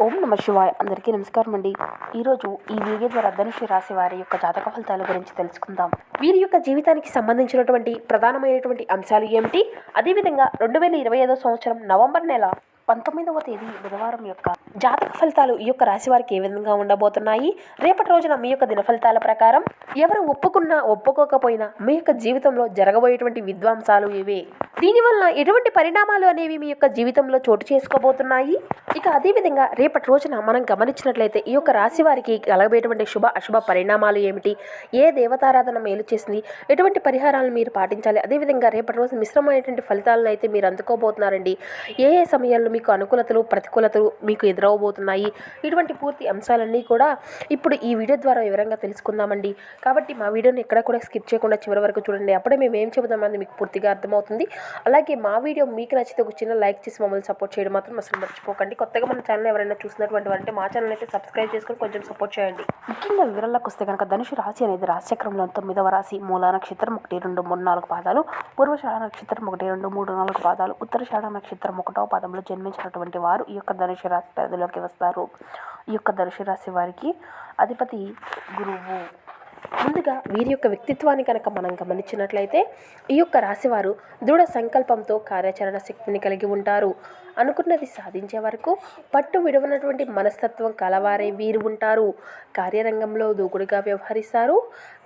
ఓం నమ శివాయ. అందరికీ నమస్కారం అండి. ఈరోజు ఈ వీడియో ద్వారా ధనుషు రాశి వారి యొక్క జాతక ఫలితాల గురించి తెలుసుకుందాం. వీరి యొక్క జీవితానికి సంబంధించినటువంటి ప్రధానమైనటువంటి అంశాలు ఏమిటి? అదేవిధంగా రెండు వేల ఇరవై ఐదో సంవత్సరం నవంబర్ నెల పంతొమ్మిదవ తేదీ బుధవారం యొక్క జాతక ఫలితాలు ఈ యొక్క రాశి వారికి ఏ విధంగా ఉండబోతున్నాయి? రేపటి రోజున మీ యొక్క దిన ఫలితాల ప్రకారం ఎవరు ఒప్పుకున్నా ఒప్పుకోకపోయినా మీ యొక్క జీవితంలో జరగబోయేటువంటి విద్వాంసాలు ఇవే. దీనివల్ల ఎటువంటి పరిణామాలు అనేవి మీ యొక్క జీవితంలో చోటు చేసుకోబోతున్నాయి? ఇక అదేవిధంగా రేపటి రోజున మనం గమనించినట్లయితే ఈ యొక్క రాశి వారికి కలగబోయేటువంటి శుభ అశుభ పరిణామాలు ఏమిటి? ఏ దేవతారాధన మేలు చేసింది? ఎటువంటి పరిహారాలను మీరు పాటించాలి? అదేవిధంగా రేపటి రోజు మిశ్రమైనటువంటి ఫలితాలను అయితే మీరు అందుకోబోతున్నారండి. ఏ ఏ సమయాల్లో మీకు అనుకూలతలు ప్రతికూలతలు మీకు ఎదురవబోతున్నాయి ఇటువంటి పూర్తి అంశాలన్నీ కూడా ఇప్పుడు ఈ వీడియో ద్వారా వివరంగా తెలుసుకుందామండి. కాబట్టి మా వీడియోని ఎక్కడ కూడా స్కిప్ చేయకుండా చివరి వరకు చూడండి. అప్పుడే మేము ఏం చెబుదామని మీకు పూర్తిగా అర్థమవుతుంది. అలాగే మా వీడియో మీకు నచ్చితే ఒక చిన్న లైక్ చేసి మమ్మల్ని సపోర్ట్ చేయడం మాత్రం అసలు మర్చిపోకండి. కొత్తగా మన ఛానల్ ఎవరైనా చూసినటువంటి వారంటే మా ఛానల్ అయితే సబ్స్క్రైబ్ చేసుకొని కొంచెం సపోర్ట్ చేయండి. ముఖ్యంగా వివరాలకు వస్తే కనుక ధనుషు రాశి అనేది రాశిచక్రంలో తొమ్మిదవ రాశి మూల నక్షత్రం ఒకటి రెండు మూడు నాలుగు పాదాలు. పూర్వషాఢ నక్షత్రం ఒకటి రెండు మూడు నాలుగు పాదాలు. ఉత్తరషాఢ నక్షత్రం ఒకటో పాదంలో జన్మించినటువంటి వారు ఈ యొక్క ధనుషు రాశి పరిధిలోకి వస్తారు. ఈ యొక్క దర్శరాశి రాశి వారికి అధిపతి గురువు. ముందుగా వీరి యొక్క వ్యక్తిత్వాన్ని కనుక మనం గమనించినట్లయితే ఈ యొక్క రాశివారు దృఢ సంకల్పంతో కార్యాచరణ శక్తిని కలిగి ఉంటారు. అనుకున్నది సాధించే వరకు పట్టు విడవనటువంటి మనస్తత్వం కలవారే వీరు ఉంటారు. కార్యరంగంలో దూకుడుగా వ్యవహరిస్తారు.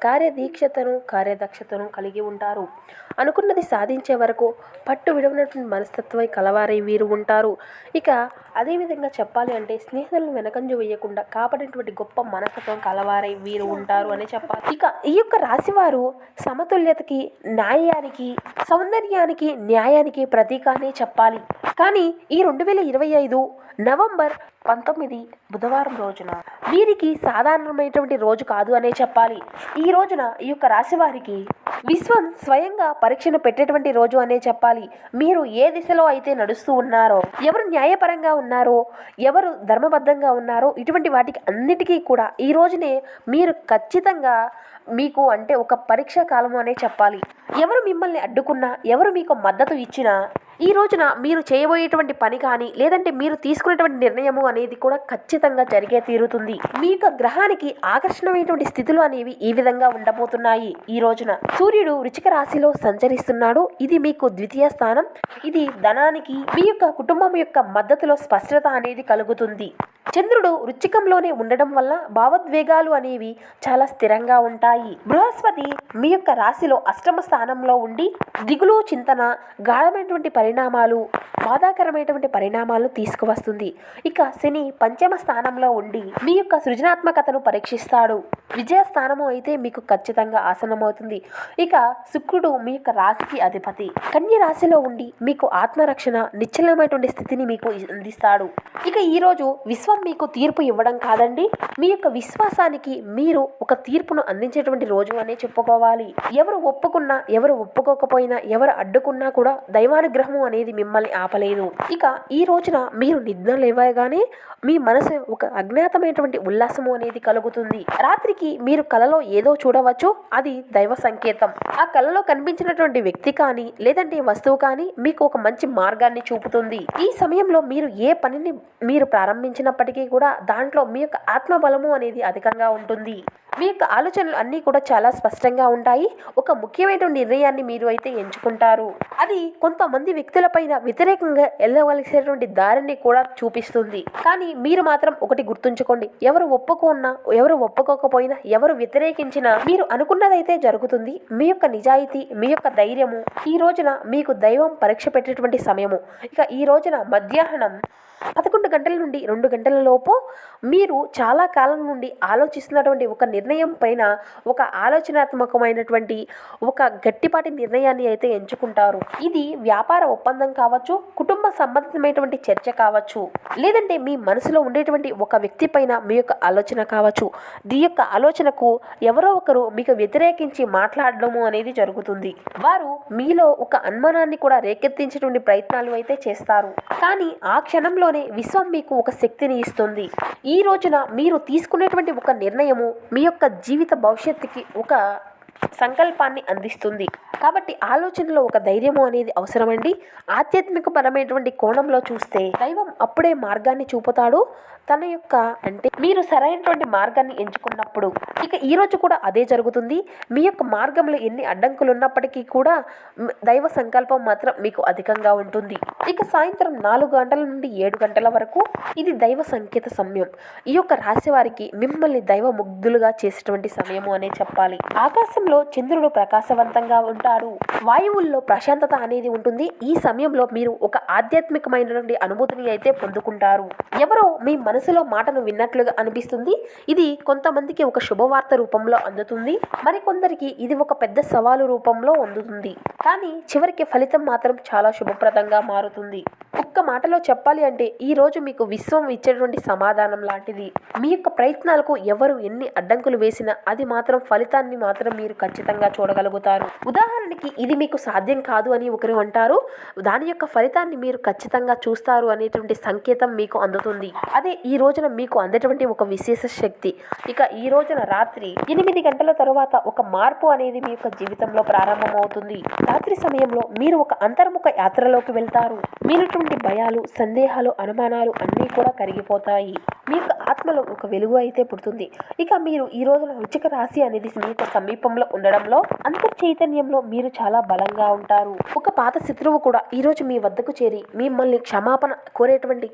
కార్యదీక్షతను కార్యదక్షతను కలిగి ఉంటారు. అనుకున్నది సాధించే వరకు పట్టు విడవనటువంటి మనస్తత్వం కలవారే వీరు ఉంటారు. ఇక అదేవిధంగా చెప్పాలి అంటే స్నేహితులను వెనకంజు వేయకుండా కాపాడినటువంటి గొప్ప మనస్తత్వం కలవారై వీరు ఉంటారు అని చెప్పాలి ఇక ఈ యొక్క రాశివారు సమతుల్యతకి న్యాయానికి సౌందర్యానికి న్యాయానికి ప్రతీక అనే చెప్పాలి. కానీ ఈ రెండు వేల ఇరవై ఐదు నవంబర్ పంతొమ్మిది బుధవారం రోజున. వీరికి సాధారణమైనటువంటి రోజు కాదు అనే చెప్పాలి. ఈ రోజున ఈ యొక్క రాశి వారికి విశ్వం స్వయంగా పరీక్షను పెట్టేటువంటి రోజు అనే చెప్పాలి. మీరు ఏ దిశలో అయితే నడుస్తూ ఉన్నారో ఎవరు న్యాయపరంగా ఉన్నారో ఎవరు ధర్మబద్ధంగా ఉన్నారో ఇటువంటి వాటికి అన్నిటికీ కూడా ఈ రోజునే మీరు ఖచ్చితంగా మీకు అంటే ఒక పరీక్ష కాలము అనే చెప్పాలి. ఎవరు మిమ్మల్ని అడ్డుకున్నా ఎవరు మీకు మద్దతు ఇచ్చినా ఈ రోజున మీరు చేయబోయేటువంటి పని కానీ లేదంటే మీరు తీసుకునేటువంటి నిర్ణయము అనేది కూడా ఖచ్చితంగా జరిగే తీరుతుంది. మీ యొక్క గ్రహానికి ఆకర్షణమైనటువంటి స్థితులు అనేవి ఈ విధంగా ఉండబోతున్నాయి ఈ రోజున. సూర్యుడు వృచిక రాశిలో సంచరిస్తున్నాడు. ఇది మీకు ద్వితీయ స్థానం. ఇది ధనానికి మీ యొక్క కుటుంబం యొక్క మద్దతులో స్పష్టత అనేది కలుగుతుంది. చంద్రుడు వృచ్చికంలోనే ఉండడం వల్ల భావోద్వేగాలు అనేవి చాలా స్థిరంగా ఉంటాయి. బృహస్పతి మీ యొక్క రాశిలో అష్టమ స్థానంలో ఉండి దిగులు చింతన గాఢమైనటువంటి పరిణామాలు బాధాకరమైనటువంటి పరిణామాలు తీసుకువస్తుంది. ఇక శని పంచమ స్థానంలో ఉండి మీ యొక్క సృజనాత్మకతను పరీక్షిస్తాడు. విజయ స్థానము అయితే మీకు ఖచ్చితంగా ఆసనమవుతుంది ఇక శుక్రుడు మీ యొక్క రాశికి అధిపతి. కన్య రాశిలో ఉండి మీకు ఆత్మరక్షణ నిశ్చలమైనటువంటి స్థితిని మీకు అందిస్తాడు. ఇక ఈరోజు విశ్వం మీకు తీర్పు ఇవ్వడం కాదండి. మీ యొక్క విశ్వాసానికి మీరు ఒక తీర్పును అందించేటువంటి రోజు అనే చెప్పుకోవాలి. ఎవరు ఒప్పుకున్నా ఎవరు ఒప్పుకోకపోయినా ఎవరు అడ్డుకున్నా కూడా దైవానుగ్రహము అనేది మిమ్మల్ని ఆప చెప్పలేదు. ఇక ఈ రోజున మీరు నిద్ర లేవగానే మీ మనసు ఒక అజ్ఞాతమైనటువంటి ఉల్లాసము అనేది కలుగుతుంది. రాత్రికి మీరు కలలో ఏదో చూడవచ్చు. అది దైవ సంకేతం. ఆ కలలో కనిపించినటువంటి వ్యక్తి కానీ లేదంటే వస్తువు కానీ మీకు ఒక మంచి మార్గాన్ని చూపుతుంది. ఈ సమయంలో మీరు ఏ పనిని మీరు ప్రారంభించినప్పటికీ కూడా దాంట్లో మీ యొక్క ఆత్మబలము అనేది అధికంగా ఉంటుంది. మీ యొక్క ఆలోచనలు అన్నీ కూడా చాలా స్పష్టంగా ఉంటాయి. ఒక ముఖ్యమైన నిర్ణయాన్ని మీరు అయితే ఎంచుకుంటారు. అది కొంతమంది వ్యక్తులపైన వ్యతిరేకంగా వెళ్ళవలసినటువంటి దారిని కూడా చూపిస్తుంది. కానీ మీరు మాత్రం ఒకటి గుర్తుంచుకోండి. ఎవరు ఒప్పుకున్నా ఎవరు ఒప్పుకోకపోయినా ఎవరు వ్యతిరేకించినా మీరు అనుకున్నదైతే జరుగుతుంది. మీ యొక్క నిజాయితీ మీ యొక్క ధైర్యము ఈ రోజున మీకు దైవం పరీక్ష పెట్టేటువంటి సమయము. ఇక ఈ రోజున మధ్యాహ్నం పదకొండు గంటల నుండి రెండు గంటల లోపు మీరు చాలా కాలం నుండి ఆలోచిస్తున్నటువంటి ఒక నిర్ణయం పైన ఒక ఆలోచనాత్మకమైనటువంటి ఒక గట్టిపాటి నిర్ణయాన్ని అయితే ఎంచుకుంటారు. ఇది వ్యాపార ఒప్పందం కావచ్చు కుటుంబ సంబంధితమైనటువంటి చర్చ కావచ్చు లేదంటే మీ మనసులో ఉండేటువంటి ఒక వ్యక్తి పైన మీ యొక్క ఆలోచన కావచ్చు దీ యొక్క ఆలోచనకు ఎవరో ఒకరు మీకు వ్యతిరేకించి మాట్లాడడము అనేది జరుగుతుంది. వారు మీలో ఒక అనుమానాన్ని కూడా రేకెత్తించేటువంటి ప్రయత్నాలు అయితే చేస్తారు. కానీ ఆ క్షణంలోనే విశ్వం మీకు ఒక శక్తిని ఇస్తుంది. ఈ రోజున మీరు తీసుకునేటువంటి ఒక నిర్ణయము మీ యొక్క జీవిత భవిష్యత్తుకి ఒక సంకల్పాన్ని అందిస్తుంది. కాబట్టి ఆలోచనలో ఒక ధైర్యము అనేది అవసరమండి. ఆధ్యాత్మిక పరమైనటువంటి కోణంలో చూస్తే దైవం అప్పుడే మార్గాన్ని చూపుతాడు. తన యొక్క అంటే మీరు సరైనటువంటి మార్గాన్ని ఎంచుకున్నప్పుడు ఇక ఈ రోజు కూడా అదే జరుగుతుంది. మీ యొక్క మార్గంలో ఎన్ని అడ్డంకులు ఉన్నప్పటికీ కూడా దైవ సంకల్పం మాత్రం మీకు అధికంగా ఉంటుంది. ఇక సాయంత్రం నాలుగు గంటల నుండి ఏడు గంటల వరకు ఇది దైవ సంకేత సమయం. ఈ యొక్క రాశి వారికి మిమ్మల్ని దైవ ముగ్ధులుగా చేసేటువంటి సమయము అనే చెప్పాలి. ఆకాశం ఆకాశంలో చంద్రుడు ప్రకాశవంతంగా ఉంటాడు. వాయువుల్లో ప్రశాంతత అనేది ఉంటుంది. ఈ సమయంలో మీరు ఒక ఆధ్యాత్మికమైనటువంటి అనుభూతిని అయితే పొందుకుంటారు. ఎవరో మీ మనసులో మాటను విన్నట్లుగా అనిపిస్తుంది. ఇది కొంతమందికి ఒక శుభవార్త రూపంలో అందుతుంది. మరికొందరికి ఇది ఒక పెద్ద సవాలు రూపంలో అందుతుంది. కానీ చివరికి ఫలితం మాత్రం చాలా శుభప్రదంగా మారుతుంది. ఒక్క మాటలో చెప్పాలి అంటే ఈ రోజు మీకు విశ్వం ఇచ్చేటువంటి సమాధానం లాంటిది. మీ యొక్క ప్రయత్నాలకు ఎవరు ఎన్ని అడ్డంకులు వేసినా అది మాత్రం ఫలితాన్ని మాత్రం మీరు ఖచ్చితంగా చూడగలుగుతారు. ఉదాహరణకి ఇది మీకు సాధ్యం కాదు అని ఒకరు అంటారు. దాని యొక్క ఫలితాన్ని మీరు ఖచ్చితంగా చూస్తారు అనేటువంటి సంకేతం మీకు అందుతుంది. అదే ఈ రోజున మీకు అందేటువంటి ఒక విశేష శక్తి. ఇక ఈ రోజున రాత్రి ఎనిమిది గంటల తరువాత ఒక మార్పు అనేది మీ యొక్క జీవితంలో ప్రారంభమవుతుంది. రాత్రి సమయంలో మీరు ఒక అంతర్ముఖ యాత్రలోకి వెళ్తారు. మీనటువంటి భయాలు సందేహాలు అనుమానాలు అన్నీ కూడా కరిగిపోతాయి. మీ యొక్క ఆత్మలో ఒక వెలుగు అయితే పుడుతుంది. ఇక మీరు ఈ రోజున వృచ్చిక రాశి అనేది మీ సమీపంలో ఉండడంలో అంతర్ చైతన్యంలో మీరు చాలా బలంగా ఉంటారు. ఒక పాత శత్రువు కూడా ఈరోజు మీ వద్దకు చేరి మిమ్మల్ని క్షమాపణ కోరేటువంటి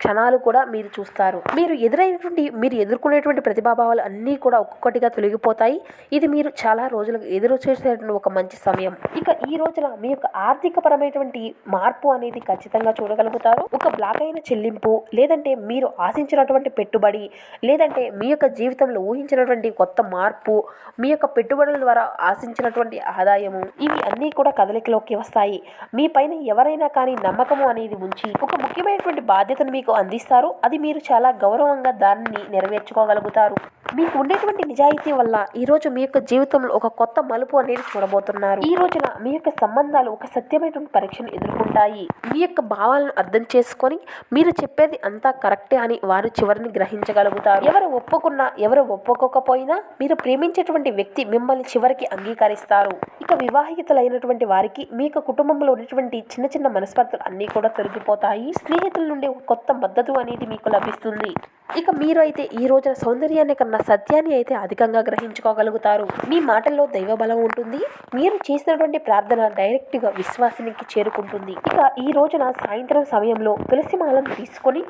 క్షణాలు కూడా మీరు చూస్తారు. మీరు ఎదురైనటువంటి మీరు ఎదుర్కొనేటువంటి ప్రతిభాభావాలు అన్నీ కూడా ఒక్కొక్కటిగా తొలగిపోతాయి. ఇది మీరు చాలా రోజులకు ఎదురు చేసేటువంటి ఒక మంచి సమయం. ఇక ఈ రోజున మీ యొక్క ఆర్థిక పరమైనటువంటి మార్పు అనేది ఖచ్చితంగా చూడగలుగుతారు. ఒక బ్లాక్ అయిన చెల్లింపు లేదంటే మీరు ఆశించినటువంటి పెట్టుబడి లేదంటే మీ యొక్క జీవితంలో ఊహించినటువంటి కొత్త మార్పు మీ యొక్క పెట్టుబడుల ద్వారా ఆశించినటువంటి ఆదాయము ఇవి అన్నీ కూడా కదలికలోకి వస్తాయి. మీ పైన ఎవరైనా కానీ నమ్మకము అనేది ఉంచి ఒక ముఖ్యమైనటువంటి బాధ్యతను మీకు అందిస్తారు. అది మీరు చాలా గౌరవంగా దానిని నెరవేర్చుకోగలుగుతారు. మీకు ఉండేటువంటి నిజాయితీ వల్ల ఈరోజు మీ యొక్క జీవితంలో ఒక కొత్త మలుపు అనేది చూడబోతున్నారు. ఈ రోజున మీ యొక్క సంబంధాలు ఒక సత్యమైనటువంటి పరీక్షను ఎదుర్కొంటాయి. మీ యొక్క భావాలను అర్థం చేసుకొని మీరు చెప్పేది అంతా కరెక్టే అని వారు చివరిని గ్రహించగలుగుతారు. ఎవరు ఒప్పుకున్నా ఎవరు ఒప్పుకోకపోయినా మీరు ప్రేమించేటువంటి వ్యక్తి మిమ్మల్ని చివరికి అంగీకరిస్తారు. ఇక వివాహితులైనటువంటి వారికి మీ యొక్క కుటుంబంలో ఉన్నటువంటి చిన్న చిన్న మనస్పర్ధలు అన్నీ కూడా తొలగిపోతాయి. స్నేహితుల నుండి ఒక కొత్త మద్దతు అనేది మీకు లభిస్తుంది. ఇక మీరు అయితే ఈ రోజున సౌందర్యాన్ని కన్నా సత్యాన్ని అయితే అధికంగా గ్రహించుకోగలుగుతారు. మీ మాటల్లో దైవ బలం ఉంటుంది. మీరు చేసినటువంటి ప్రార్థన డైరెక్ట్గా విశ్వాసానికి చేరుకుంటుంది. ఇక ఈ రోజున సాయంత్రం సమయంలో తులసి మాలను తీసుకొని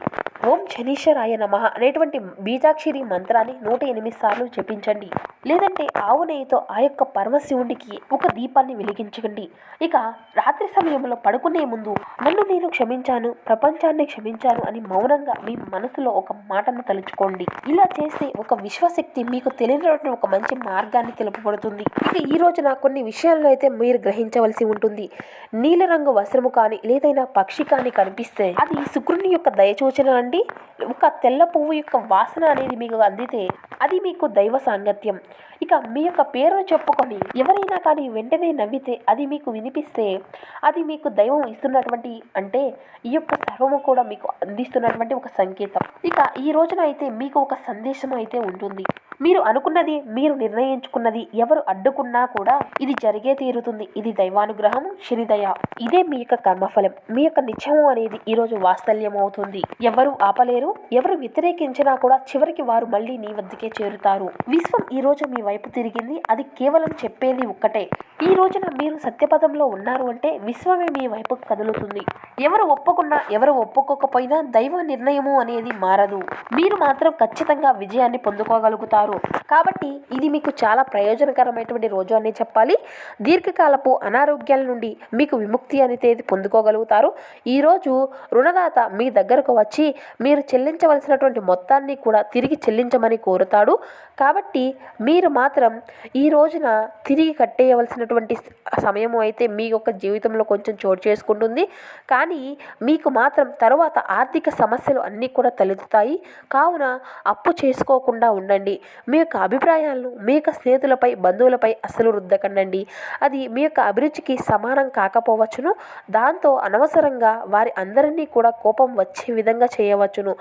ఓం శనీశ్వరాయ నమః అనేటువంటి బీజాక్షరి మంత్రాన్ని నూట ఎనిమిది సార్లు జపించండి. లేదంటే ఆవు నెయ్యితో ఆ యొక్క పరమశివుడికి ఒక దీపాన్ని వెలిగించండి ఇక రాత్రి సమయంలో పడుకునే ముందు నన్ను నేను క్షమించాను ప్రపంచాన్ని క్షమించాను అని మౌనంగా మీ మనసులో ఒక మాటను తలుచుకోండి. ఇలా చేస్తే ఒక విశ్వశక్తి మీకు తెలియనటువంటి ఒక మంచి మార్గాన్ని తెలుపబడుతుంది ఇక ఈ రోజున కొన్ని విషయాల్లో అయితే మీరు గ్రహించవలసి ఉంటుంది. నీలరంగు వస్త్రము కానీ లేదైనా పక్షి కానీ కనిపిస్తే అది శుక్రుని యొక్క దయచూచన అండి ఒక తెల్ల పువ్వు యొక్క వాసన అనేది మీకు అందితే అది మీకు దైవ సాంగత్యం. ఇక మీ యొక్క పేరును చెప్పుకొని ఎవరైనా కానీ వెంటనే నవ్వితే అది మీకు వినిపిస్తే అది మీకు దైవం ఇస్తున్నటువంటి అంటే ఈ యొక్క సర్వము కూడా మీకు అందిస్తున్నటువంటి ఒక సంకేతం. ఇక ఈ రోజున అయితే మీకు ఒక సందేశం అయితే ఉంటుంది. మీరు అనుకున్నది మీరు నిర్ణయించుకున్నది ఎవరు అడ్డుకున్నా కూడా ఇది జరిగే తీరుతుంది. ఇది దైవానుగ్రహం శనిదయ ఇదే మీ యొక్క కర్మఫలం. మీ యొక్క నిత్యము అనేది ఈరోజు వాత్సల్యం అవుతుంది ఎవరు ఆపలేరు. ఎవరు వ్యతిరేకించినా కూడా చివరికి వారు మళ్ళీ నీ వద్దకే చేరుతారు. విశ్వం ఈ రోజు మీ వైపు తిరిగింది. అది కేవలం చెప్పేది ఒక్కటే. ఈ రోజున మీరు సత్యపదంలో ఉన్నారు అంటే విశ్వమే మీ వైపు కదులుతుంది. ఎవరు ఒప్పుకున్నా ఎవరు ఒప్పుకోకపోయినా దైవ నిర్ణయము అనేది మారదు. మీరు మాత్రం ఖచ్చితంగా విజయాన్ని పొందుకోగలుగుతారు. కాబట్టి ఇది మీకు చాలా ప్రయోజనకరమైనటువంటి రోజు అని చెప్పాలి. దీర్ఘకాలపు అనారోగ్యాల నుండి మీకు విముక్తి అనేది పొందుకోగలుగుతారు. ఈరోజు రుణదాత మీ దగ్గరకు వచ్చి మీరు చెల్లించవలసినటువంటి మొత్తాన్ని కూడా తిరిగి చెల్లించమని కోరుతాడు. కాబట్టి మీరు మాత్రం ఈ రోజున తిరిగి కట్టేయవలసినటువంటి సమయము అయితే మీ యొక్క జీవితంలో కొంచెం చోటు చేసుకుంటుంది. కానీ మీకు మాత్రం తర్వాత ఆర్థిక సమస్యలు అన్నీ కూడా తలెత్తుతాయి. కావున అప్పు చేసుకోకుండా ఉండండి. మీ యొక్క అభిప్రాయాలను మీ యొక్క స్నేహితులపై బంధువులపై అస్సలు రుద్దకండి అది మీ యొక్క అభిరుచికి సమానం కాకపోవచ్చును. దాంతో అనవసరంగా వారి అందరినీ కూడా కోపం వచ్చే విధంగా చేయ చేయవచ్చును.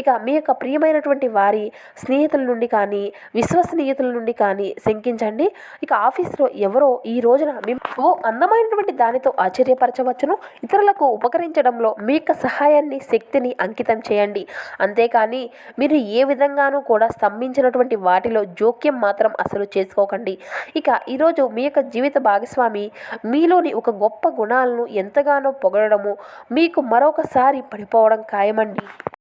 ఇక మీ యొక్క ప్రియమైనటువంటి వారి స్నేహితుల నుండి కానీ విశ్వసనీయతుల నుండి కానీ శంకించండి. ఇక ఆఫీస్లో ఎవరో ఈ రోజున మీ ఓ అందమైనటువంటి దానితో ఆశ్చర్యపరచవచ్చును. ఇతరులకు ఉపకరించడంలో మీ యొక్క సహాయాన్ని శక్తిని అంకితం చేయండి. అంతేకాని మీరు ఏ విధంగానూ కూడా స్తంభించినటువంటి వాటిలో జోక్యం మాత్రం అసలు చేసుకోకండి. ఇక ఈరోజు మీ యొక్క జీవిత భాగస్వామి మీలోని ఒక గొప్ప గుణాలను ఎంతగానో పొగడము మీకు మరొకసారి పడిపోవడం ఖాయమండి.